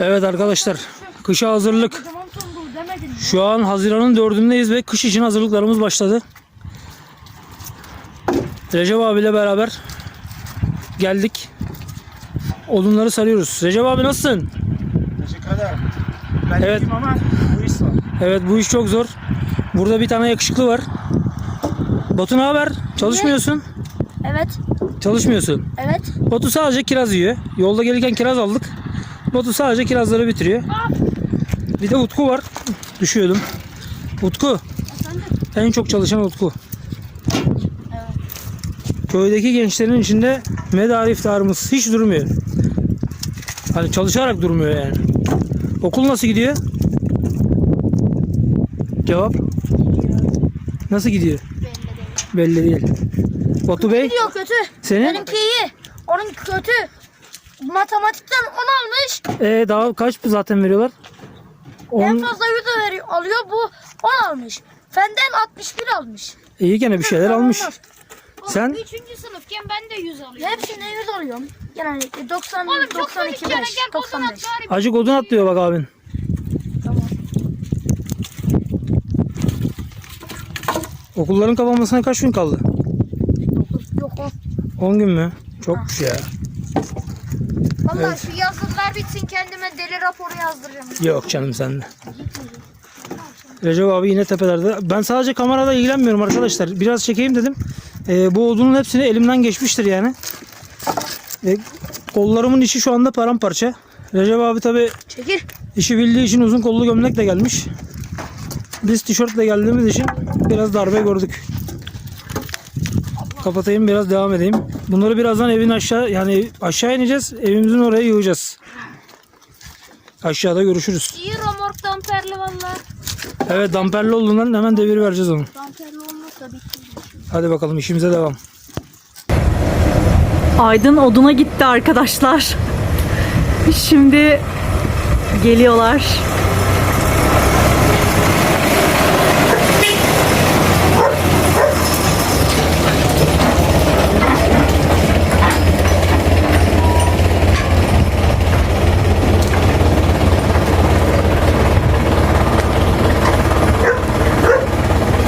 Evet arkadaşlar kışa hazırlık. Şu an Haziran'ın dördündeyiz ve kış için hazırlıklarımız başladı. Recep abiyle beraber geldik. Odunları sarıyoruz. Recep abi nasılsın? Teşekkür ederim. Ben Evet. ama bu iş var. Evet bu iş çok zor. Burada bir tane yakışıklı var. Batu ne haber? Çalışmıyorsun. Evet. Çalışmıyorsun. Evet. Batu sadece kiraz yiyor. Yolda gelirken kiraz aldık. Batu sadece kirazları bitiriyor. Bir de Utku var. Düşüyordum. Utku. En çok çalışan Utku. Köydeki gençlerin içinde medar iftarımız hiç durmuyor. Hani çalışarak durmuyor yani. Okul nasıl gidiyor? Cevap? Nasıl gidiyor? Belli değil. Batu Bey, Diyor kötü. senin? Benimki iyi. Onun kötü. Matematikten 10 almış. Ee, daha kaç zaten veriyorlar? En 10 fazla 100 veriyor, alıyor. Bu 10 almış. Fenden 61 almış. iyi gene bir şeyler almış. Sen Üçüncü sınıfken ben de 100 alıyorum. Hepsine 100 alıyorum. Genellikle 90, Oğlum çok 92, komik ya. 5, Gel kodunu 95. at bari. acık odun atlıyor bak abin. Tamam. Okulların kapanmasına kaç gün kaldı? Yok o. 10 gün mü? Çokmuş ya. Valla şu yazılılar bitsin kendime deli raporu yazdıracağım. Yok canım sende. Recep abi yine tepelerde. Ben sadece kamerada ilgilenmiyorum arkadaşlar. Biraz çekeyim dedim. Ee, bu odunun hepsini elimden geçmiştir yani. Ve kollarımın içi şu anda paramparça. Recep abi tabi Çekil. işi bildiği için uzun kollu gömlekle gelmiş. Biz tişörtle geldiğimiz için biraz darbe gördük. Kapatayım biraz devam edeyim. Bunları birazdan evin aşağı yani aşağı ineceğiz. Evimizin oraya yığacağız. Aşağıda görüşürüz. İyi romork damperli valla. Evet damperli olduğundan hemen devir vereceğiz onu. Damperli olmazsa bitti. Hadi bakalım işimize devam. Aydın oduna gitti arkadaşlar. Şimdi geliyorlar.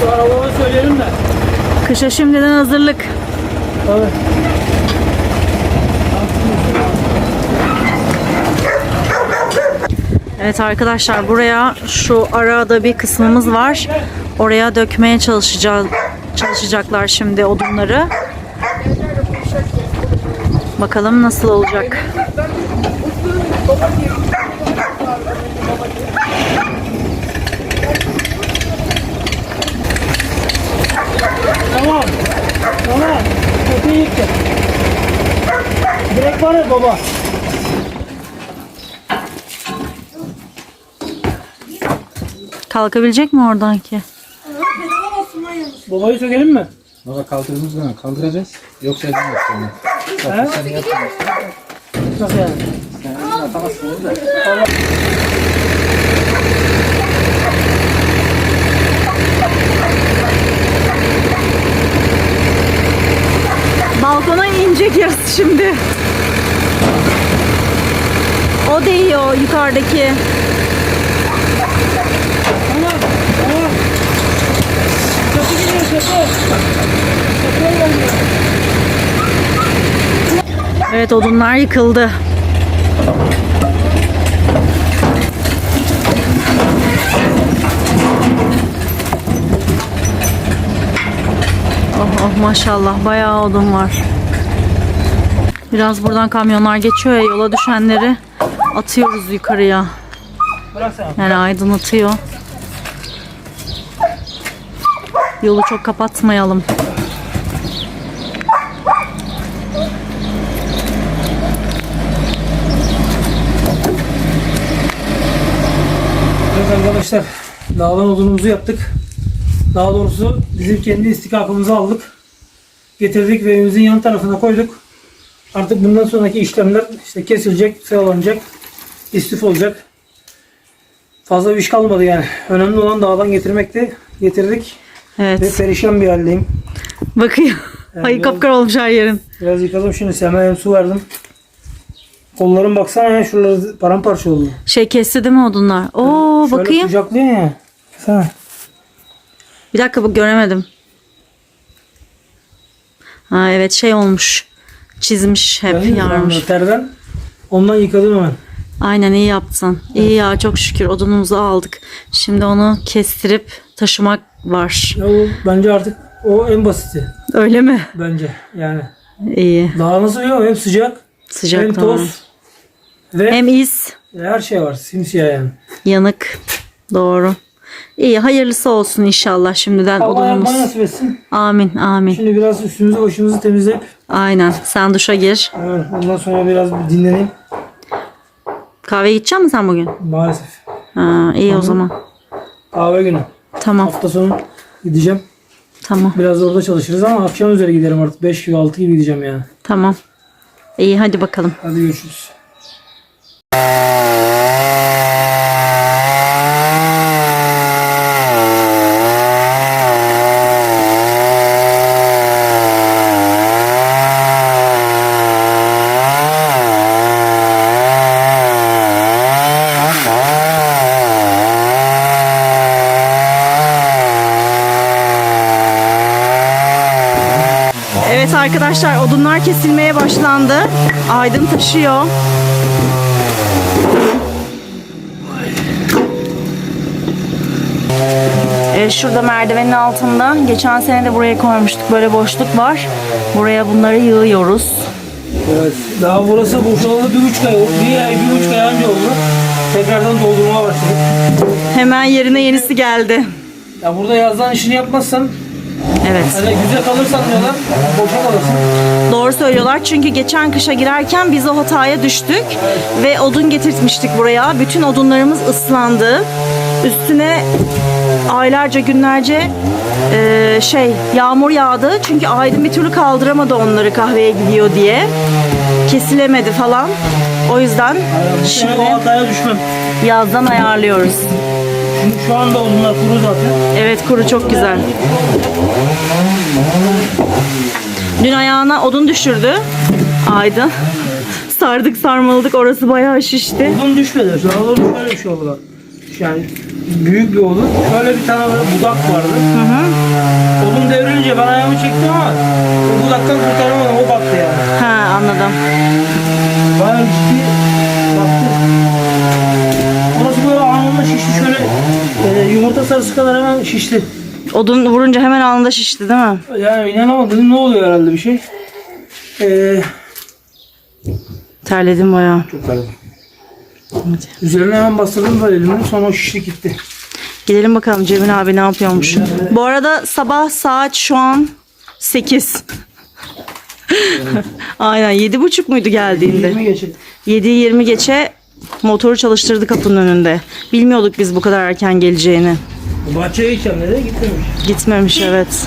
Şu arabama söyleyelim de. Kışa şimdiden hazırlık. Tabii. Evet arkadaşlar buraya şu arada bir kısmımız var. Oraya dökmeye çalışacağız çalışacaklar şimdi odunları. Bakalım nasıl olacak. Tamam. Tamam. Kötü yıktı. Direkt var ya baba. Kalkabilecek mi oradan ki? Babayı sökelim mi? Baba kaldırdığımız zaman kaldıracağız. Yoksa ezin yok sonra. He? Sen. Nasıl yani? Sen atamazsın da. Balkona inecek yarısı şimdi. O değiyor yukarıdaki. Evet odunlar yıkıldı. Oh, oh maşallah bayağı odun var. Biraz buradan kamyonlar geçiyor ya yola düşenleri atıyoruz yukarıya. Yani aydınlatıyor. Yolu çok kapatmayalım. Evet arkadaşlar. Dağlan odunumuzu yaptık. Daha doğrusu bizim kendi istikakımızı aldık. Getirdik ve evimizin yan tarafına koyduk. Artık bundan sonraki işlemler işte kesilecek, sıralanacak, istif olacak. Fazla bir iş kalmadı yani. Önemli olan dağdan getirmekti. Getirdik ve Evet. perişan bir haldeyim. Bakıyor. Yani Ay kapkar olmuş her yerin. Biraz yıkadım şimdi semaya su verdim. Kolların baksana ya şuraları paramparça oldu. Şey kesti değil mi odunlar? Oo Şöyle bakayım. kucaklıyor ya. Sana. Bir dakika bu göremedim. Ha evet şey olmuş. Çizmiş hep mü? yarmış. Terden. Ondan yıkadım hemen. Aynen iyi yaptın. İyi ya çok şükür odunumuzu aldık. Şimdi onu kestirip taşımak var. Ya o bence artık o en basiti. Öyle mi? Bence yani. İyi. Daha nasıl yok hem sıcak Sıcak hem tamam. toz ve Hem iz, her şey var simsiyah yani. yanık. Doğru. İyi hayırlısı olsun inşallah şimdiden Allah odunumuz. yapmayı nasip etsin. Amin amin. Şimdi biraz üstümüzü başımızı temizle. Aynen. Sen duşa gir. Evet, ondan sonra biraz bir dinleneyim. Kahve gidecek misin sen bugün? Maalesef. Ha, iyi o zaman. Kahve günü. Tamam Hafta sonu gideceğim. tamam Biraz da orada çalışırız ama akşam üzeri giderim artık. 5 gibi 6 gibi gideceğim yani. tamam. İyi hadi bakalım. Hadi görüşürüz. Evet arkadaşlar odunlar kesilmeye başlandı. Aydın taşıyor. Şurada merdivenin altında. Geçen sene de buraya koymuştuk. Böyle boşluk var. Buraya bunları yığıyoruz. Evet. Daha burası boşalalı bir buçuk ay. Bir ay, bir buçuk ay önce oldu. Tekrardan doldurmaya başladık. Hemen yerine yenisi geldi. Ya burada yazdan işini yapmazsan, Evet. hani güzel kalırsan diyorlar, boşa kalırsın. Doğru söylüyorlar çünkü geçen kışa girerken biz o hataya düştük ve odun getirtmiştik buraya. Bütün odunlarımız ıslandı. Üstüne aylarca günlerce e, şey yağmur yağdı çünkü Aydın bir türlü kaldıramadı onları kahveye gidiyor diye. Kesilemedi falan. O yüzden şimdi o hataya düşmem. yazdan ayarlıyoruz. Çünkü şu anda odunlar kuru zaten. Evet kuru çok güzel. Dün ayağına odun düşürdü Aydın. Sardık sarmaladık orası bayağı şişti. Odun düşmedi. Daha doğrusu şöyle bir şey oldu. Yani büyük bir odun. Şöyle bir tane böyle budak vardı. Odun devrilince ben ayağımı çektim ama o budaktan kurtaramadım. O battı yani. Ha anladım. Bayağı ciddi baktı. Orası böyle şişti şöyle e, yumurta sarısı kadar hemen şişti. Odun vurunca hemen anında şişti değil mi? Yani inanamadım ne oluyor herhalde bir şey. Ee, Terledim bayağı. çok garip. Üzerine hemen bastırdım böyle elimi sonra o şişlik gitti. Gidelim bakalım Cemil abi ne yapıyormuş. Bu arada sabah saat şu an 8. Aynen yedi buçuk muydu geldiğinde? 20 geçti. 7.20 geçe motoru çalıştırdı kapının önünde. Bilmiyorduk biz bu kadar erken geleceğini. Bahçeye gideceğim dedi gitmemiş. Gitmemiş evet.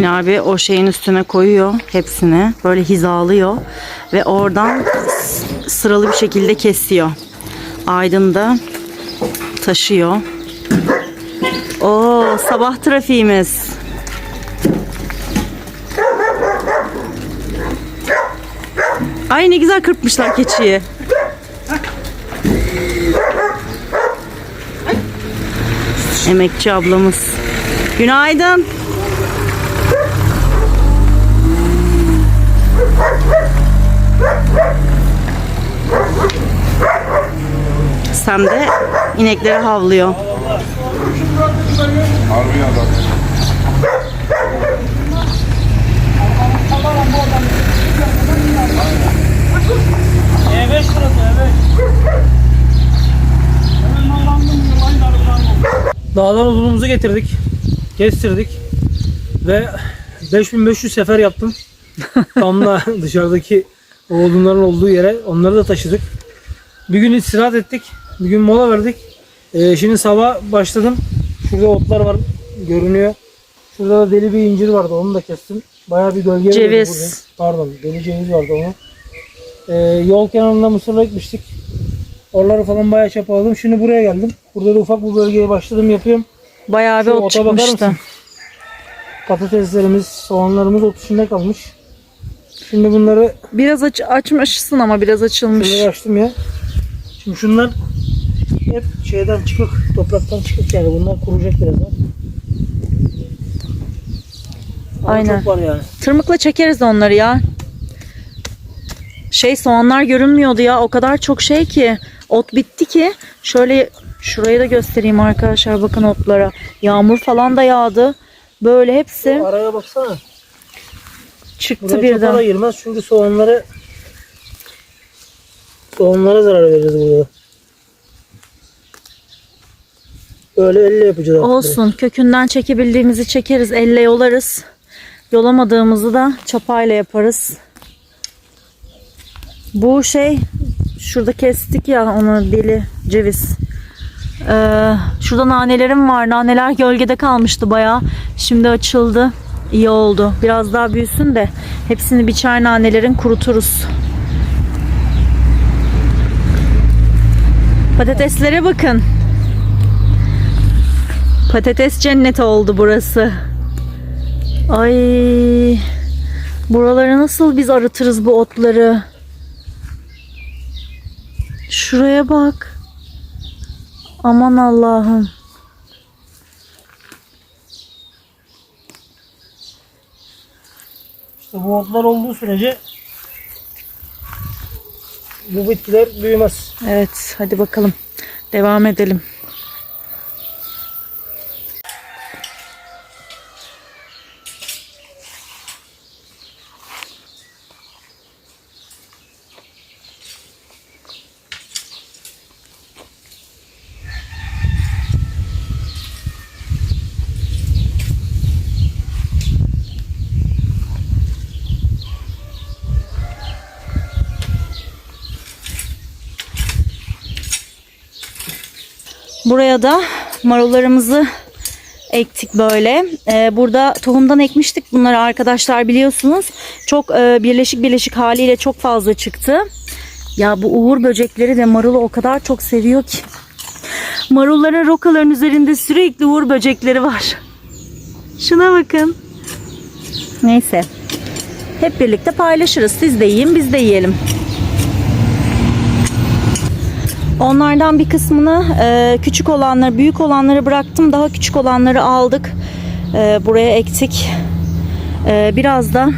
Cemil abi o şeyin üstüne koyuyor hepsini. Böyle hizalıyor ve oradan sıralı bir şekilde kesiyor. Aydın da taşıyor. Oo sabah trafiğimiz. Ay ne güzel kırpmışlar keçiyi. Emekçi ablamız. Günaydın. Sam de inekleri havlıyor. E5 burası E5. Dağdan odunumuzu getirdik. Kestirdik. Ve 5500 sefer yaptım. Tam da dışarıdaki o odunların olduğu yere onları da taşıdık. Bir gün istirahat ettik. Bir gün mola verdik. Ee, şimdi sabah başladım. Şurada otlar var görünüyor. Şurada da deli bir incir vardı onu da kestim. Bayağı bir gölge Ceviz. Pardon deli ceviz vardı onu. Ee, yol kenarında mısırla ekmiştik. Oraları falan bayağı çapaladım. Şimdi buraya geldim. Burada da ufak bir bölgeye başladım yapıyorum. Bayağı bir Şu ot çıkmıştı. Patateslerimiz, soğanlarımız ot içinde kalmış. Şimdi bunları Biraz aç, açmışsın ama biraz açılmış. şöyle açtım ya. Şimdi şunlar hep şeyden çıkık, topraktan çıkık yani. Bunlar kuruyacak birazdan. Aynen. Var yani. Tırmıkla çekeriz onları ya. Şey soğanlar görünmüyordu ya. O kadar çok şey ki. Ot bitti ki. Şöyle şurayı da göstereyim arkadaşlar. Bakın otlara. Yağmur falan da yağdı. Böyle hepsi Araya baksana. Çıktı Buraya birden. girmez çünkü soğanları soğanlara zarar veririz burada. Böyle elle yapacağız artık. Olsun. Kökünden çekebildiğimizi çekeriz. Elle yolarız. Yolamadığımızı da çapayla yaparız. Bu şey şurada kestik ya onu deli ceviz. Ee, şurada nanelerim var. Naneler gölgede kalmıştı bayağı. Şimdi açıldı. İyi oldu. Biraz daha büyüsün de hepsini biçer nanelerin kuruturuz. Patateslere bakın. Patates cenneti oldu burası. Ay. Buraları nasıl biz arıtırız bu otları? Şuraya bak. Aman Allah'ım. İşte bu otlar olduğu sürece bu bitkiler büyümez. Evet, hadi bakalım. Devam edelim. Buraya da marullarımızı ektik böyle. Ee, burada tohumdan ekmiştik bunları arkadaşlar biliyorsunuz. Çok e, birleşik birleşik haliyle çok fazla çıktı. Ya bu uğur böcekleri de marulu o kadar çok seviyor ki. Marulların rokaların üzerinde sürekli uğur böcekleri var. Şuna bakın. Neyse. Hep birlikte paylaşırız. Siz de yiyin biz de yiyelim. Onlardan bir kısmını e, küçük olanları, büyük olanları bıraktım. Daha küçük olanları aldık. E, buraya ektik. E, biraz da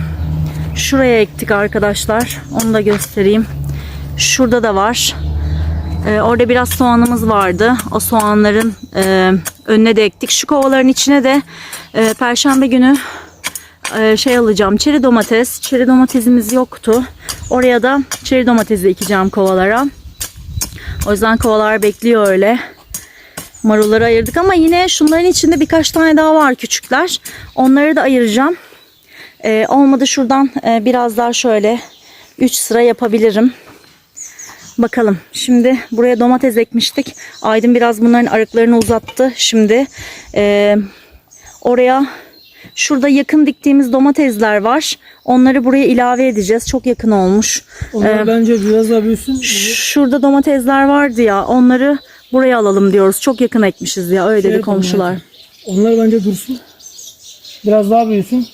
şuraya ektik arkadaşlar. Onu da göstereyim. Şurada da var. Orada biraz soğanımız vardı. O soğanların önüne de ektik. Şu kovaların içine de perşembe günü şey alacağım. Çeri domates. Çeri domatesimiz yoktu. Oraya da çeri domatesi ekeceğim kovalara. O yüzden kovalar bekliyor öyle. Marulları ayırdık ama yine şunların içinde birkaç tane daha var küçükler. Onları da ayıracağım. Ee, olmadı şuradan e, biraz daha şöyle 3 sıra yapabilirim. Bakalım. Şimdi buraya domates ekmiştik. Aydın biraz bunların arıklarını uzattı. Şimdi e, oraya şurada yakın diktiğimiz domatesler var. Onları buraya ilave edeceğiz. Çok yakın olmuş. Onlar Ee, bence biraz daha büyüsün. Şurada domatesler vardı ya onları buraya alalım diyoruz. Çok yakın ekmişiz ya öyle Şey dedi komşular. Onlar bence dursun. Biraz daha büyüsün.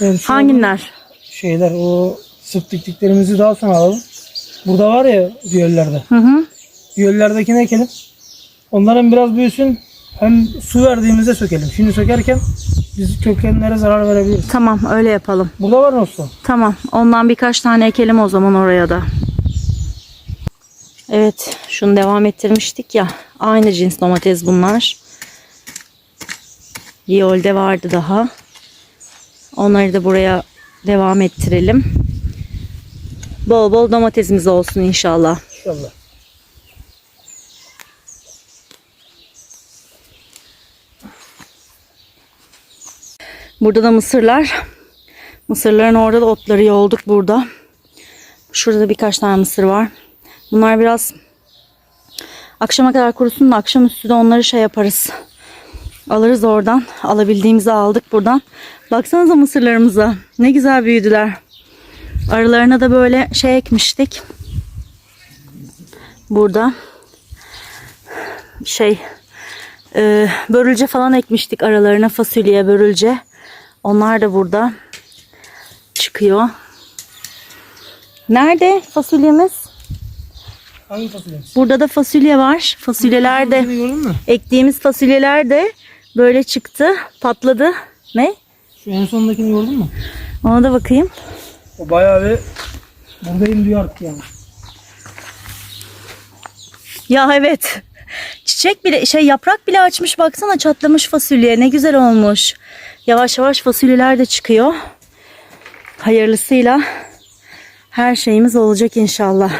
Yani Hanginler? Şeyler o sırt diktiklerimizi daha sonra alalım. Burada var ya düğellerde. Hı hı. Düğellerdekini ekelim. Onların biraz büyüsün. Hem su verdiğimizde sökelim. Şimdi sökerken biz kökenlere zarar verebiliriz. Tamam öyle yapalım. Burada var mı usta? Tamam ondan birkaç tane ekelim o zaman oraya da. Evet şunu devam ettirmiştik ya. Aynı cins domates bunlar. Yolde vardı daha. Onları da buraya devam ettirelim. Bol bol domatesimiz olsun inşallah. İnşallah. Burada da mısırlar. Mısırların orada da otları yolduk burada. Şurada da birkaç tane mısır var. Bunlar biraz akşama kadar kurusun da akşamüstü de onları şey yaparız. Alırız oradan. Alabildiğimizi aldık buradan. Baksanıza mısırlarımıza. Ne güzel büyüdüler. Aralarına da böyle şey ekmiştik. Burada şey e, börülce falan ekmiştik aralarına fasulye börülce. Onlar da burada çıkıyor. Nerede fasulyemiz? Hangi fasulyemiz? Burada da fasulye var. Fasulyeler de ektiğimiz fasulyeler de böyle çıktı, patladı. Ne? Şu en sondakini gördün mü? Ona da bakayım. O bayağı bir buradayım diyor artık yani. Ya evet. Çiçek bile şey yaprak bile açmış baksana çatlamış fasulye ne güzel olmuş. Yavaş yavaş fasulyeler de çıkıyor. Hayırlısıyla her şeyimiz olacak inşallah.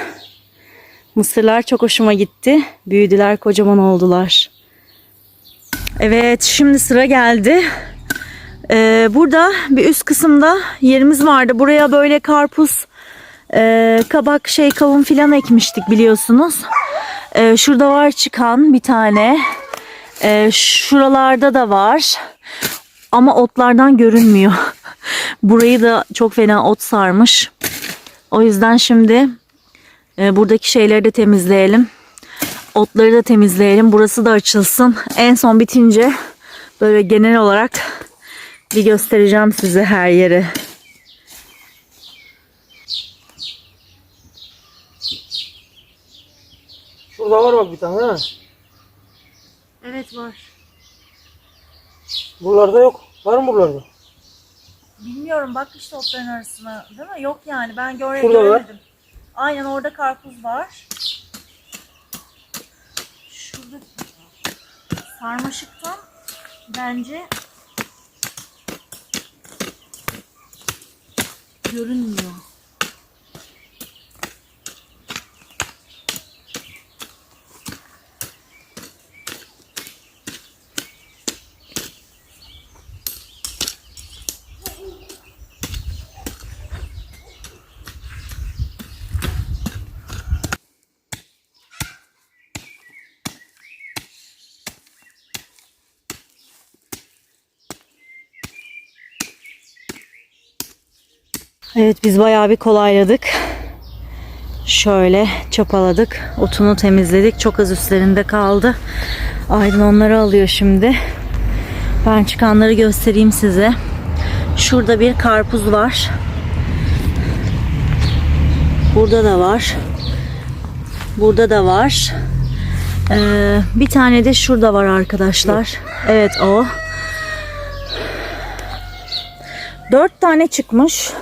Mısırlar çok hoşuma gitti. Büyüdüler, kocaman oldular. Evet, şimdi sıra geldi. Ee, burada bir üst kısımda yerimiz vardı. Buraya böyle karpuz, e, kabak, şey kavun filan ekmiştik biliyorsunuz. Ee, şurada var çıkan bir tane. Ee, şuralarda da var. Ama otlardan görünmüyor. Burayı da çok fena ot sarmış. O yüzden şimdi e, buradaki şeyleri de temizleyelim. Otları da temizleyelim. Burası da açılsın. En son bitince böyle genel olarak bir göstereceğim size her yeri. Şurada var bak bir tane değil mi? Evet var. Buralarda yok. Var mı buralarda? Bilmiyorum bak işte otların arasına değil mi? Yok yani ben göre Şurada var. göremedim. Aynen orada karpuz var. Şurada sarmaşıktan bence görünmüyor. Evet biz bayağı bir kolayladık. Şöyle çapaladık. Otunu temizledik. Çok az üstlerinde kaldı. Aydın onları alıyor şimdi. Ben çıkanları göstereyim size. Şurada bir karpuz var. Burada da var. Burada da var. Ee, bir tane de şurada var arkadaşlar. Evet o. Dört tane çıkmış.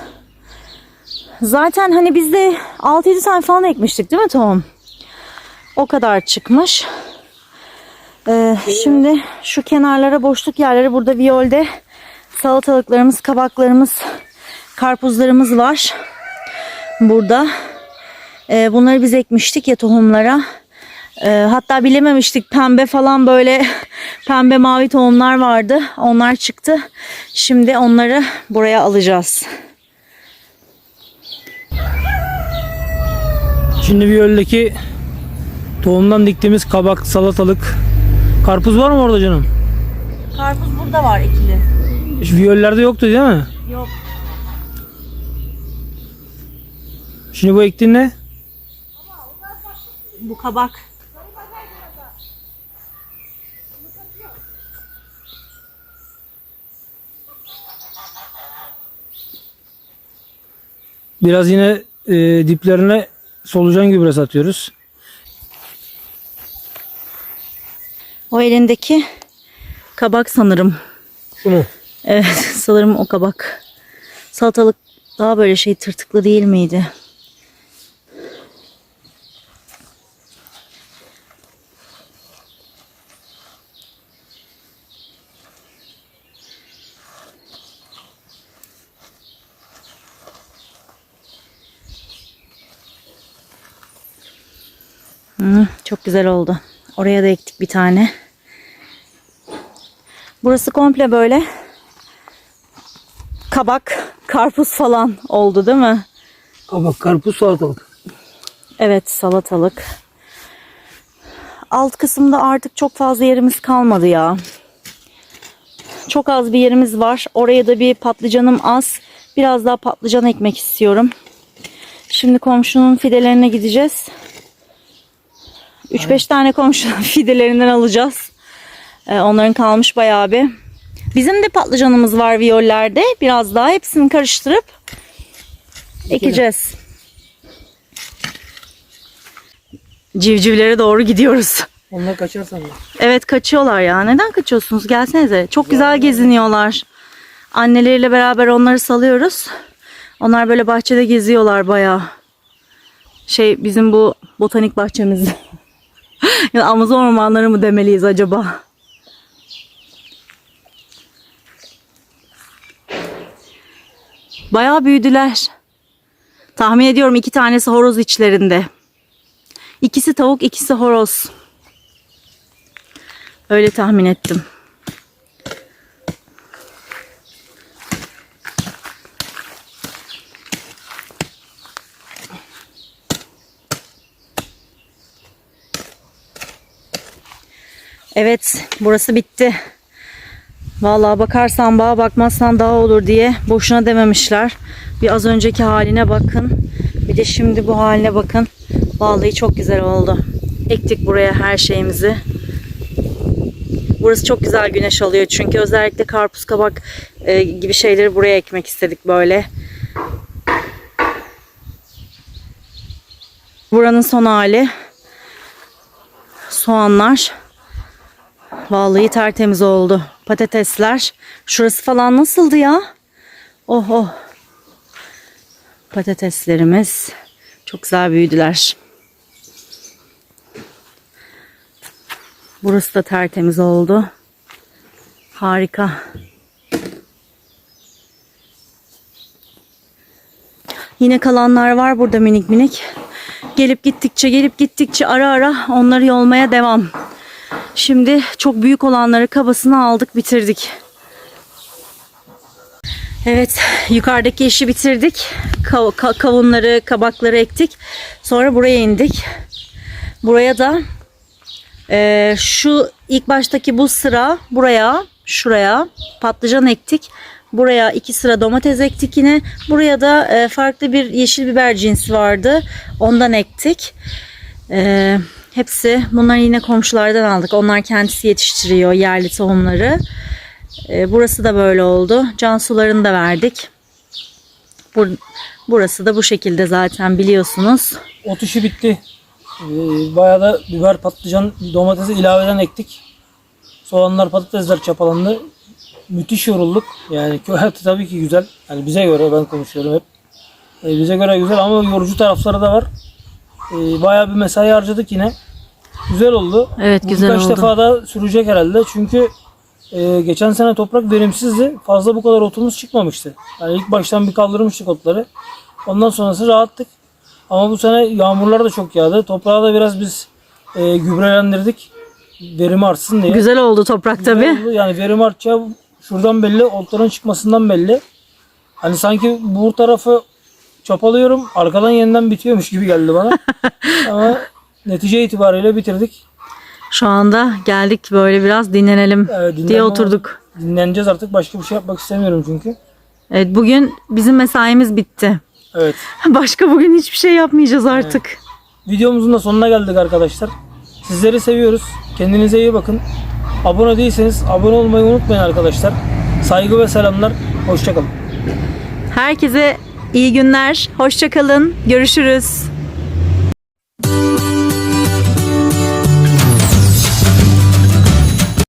Zaten hani biz de 6-7 tane falan ekmiştik değil mi Tom? O kadar çıkmış. Ee, şimdi şu kenarlara boşluk yerleri burada viyolde salatalıklarımız, kabaklarımız, karpuzlarımız var. Burada. Ee, bunları biz ekmiştik ya tohumlara. Ee, hatta bilememiştik pembe falan böyle pembe mavi tohumlar vardı. Onlar çıktı. Şimdi onları buraya alacağız. Şimdi Viyol'deki tohumdan diktiğimiz kabak, salatalık, karpuz var mı orada canım? Karpuz burada var ikili. Şu Viyol'lerde yoktu değil mi? Yok. Şimdi bu ektiğin ne? Bu kabak. Biraz yine e, diplerine solucan gübresi atıyoruz. O elindeki kabak sanırım. Şu mu? Evet sanırım o kabak. Salatalık daha böyle şey tırtıklı değil miydi? Hı, çok güzel oldu. Oraya da ektik bir tane. Burası komple böyle kabak, karpuz falan oldu değil mi? Kabak, karpuz, salatalık. Evet salatalık. Alt kısımda artık çok fazla yerimiz kalmadı ya. çok az bir yerimiz var. Oraya da bir patlıcanım az. Biraz daha patlıcan ekmek istiyorum. Şimdi komşunun fidelerine gideceğiz. 3-5 tane komşunun fidelerinden alacağız. Ee, onların kalmış bayağı bir. Bizim de patlıcanımız var viyollerde. Biraz daha hepsini karıştırıp ekeceğiz. Civcivlere doğru gidiyoruz. Onlar kaçar sandım. Evet kaçıyorlar ya. Neden kaçıyorsunuz? Gelsenize. Çok güzel geziniyorlar. Anneleriyle beraber onları salıyoruz. Onlar böyle bahçede geziyorlar bayağı. Şey bizim bu botanik bahçemiz. ya Amazon ormanları mı demeliyiz acaba? Bayağı büyüdüler. Tahmin ediyorum iki tanesi horoz içlerinde. İkisi tavuk, ikisi horoz. Öyle tahmin ettim. Evet, burası bitti. Vallahi bakarsan bağa bakmazsan dağ olur diye boşuna dememişler. Bir az önceki haline bakın. Bir de şimdi bu haline bakın. Vallahi çok güzel oldu. Ektik buraya her şeyimizi. Burası çok güzel güneş alıyor çünkü özellikle karpuz kabak e, gibi şeyleri buraya ekmek istedik böyle. Buranın son hali. Soğanlar. Vallahi tertemiz oldu. Patatesler. Şurası falan nasıldı ya? Oh oh. Patateslerimiz. Çok güzel büyüdüler. Burası da tertemiz oldu. Harika. Yine kalanlar var burada minik minik. Gelip gittikçe gelip gittikçe ara ara onları yolmaya devam. Şimdi çok büyük olanları kabasına aldık bitirdik. Evet yukarıdaki işi bitirdik. Kav- ka- kavunları kabakları ektik. Sonra buraya indik. Buraya da ee, şu ilk baştaki bu sıra buraya, şuraya patlıcan ektik. Buraya iki sıra domates ektik yine. Buraya da e, farklı bir yeşil biber cinsi vardı. Ondan ektik. Ee, hepsi bunlar yine komşulardan aldık. Onlar kendisi yetiştiriyor yerli tohumları. Ee, burası da böyle oldu. Can sularını da verdik. Bur- burası da bu şekilde zaten biliyorsunuz. Ot işi bitti. Ee, bayağı da biber, patlıcan, domatesi ilaveden ektik. Soğanlar, patatesler çapalandı. Müthiş yorulduk. Yani köy hayatı tabii ki güzel. Yani bize göre ben konuşuyorum hep. Ee, bize göre güzel ama yorucu tarafları da var. Ee, bayağı bir mesai harcadık yine. Güzel oldu. Evet, Bu güzel birkaç oldu. defa da sürecek herhalde. Çünkü e, geçen sene toprak verimsizdi. Fazla bu kadar otumuz çıkmamıştı. Yani ilk baştan bir kaldırmıştık otları. Ondan sonrası rahattık. Ama bu sene yağmurlar da çok yağdı. Toprağı da biraz biz e, gübrelendirdik. Verimi artsın diye. Güzel oldu toprak tabi. Yani verim artacağı şuradan belli. Otların çıkmasından belli. Hani sanki bu tarafı çapalıyorum. Arkadan yeniden bitiyormuş gibi geldi bana. Ama netice itibariyle bitirdik. Şu anda geldik böyle biraz dinlenelim Evet, dinlenme diye oturduk. Dinleneceğiz artık. Başka bir şey yapmak istemiyorum çünkü. Evet bugün bizim mesaimiz bitti. Evet. Başka bugün hiçbir şey yapmayacağız artık. Videomuzun da sonuna geldik arkadaşlar. Sizleri seviyoruz. Kendinize iyi bakın. Abone değilseniz abone olmayı unutmayın arkadaşlar. Saygı ve selamlar. Hoşçakalın. Herkese İyi günler, hoşçakalın, görüşürüz.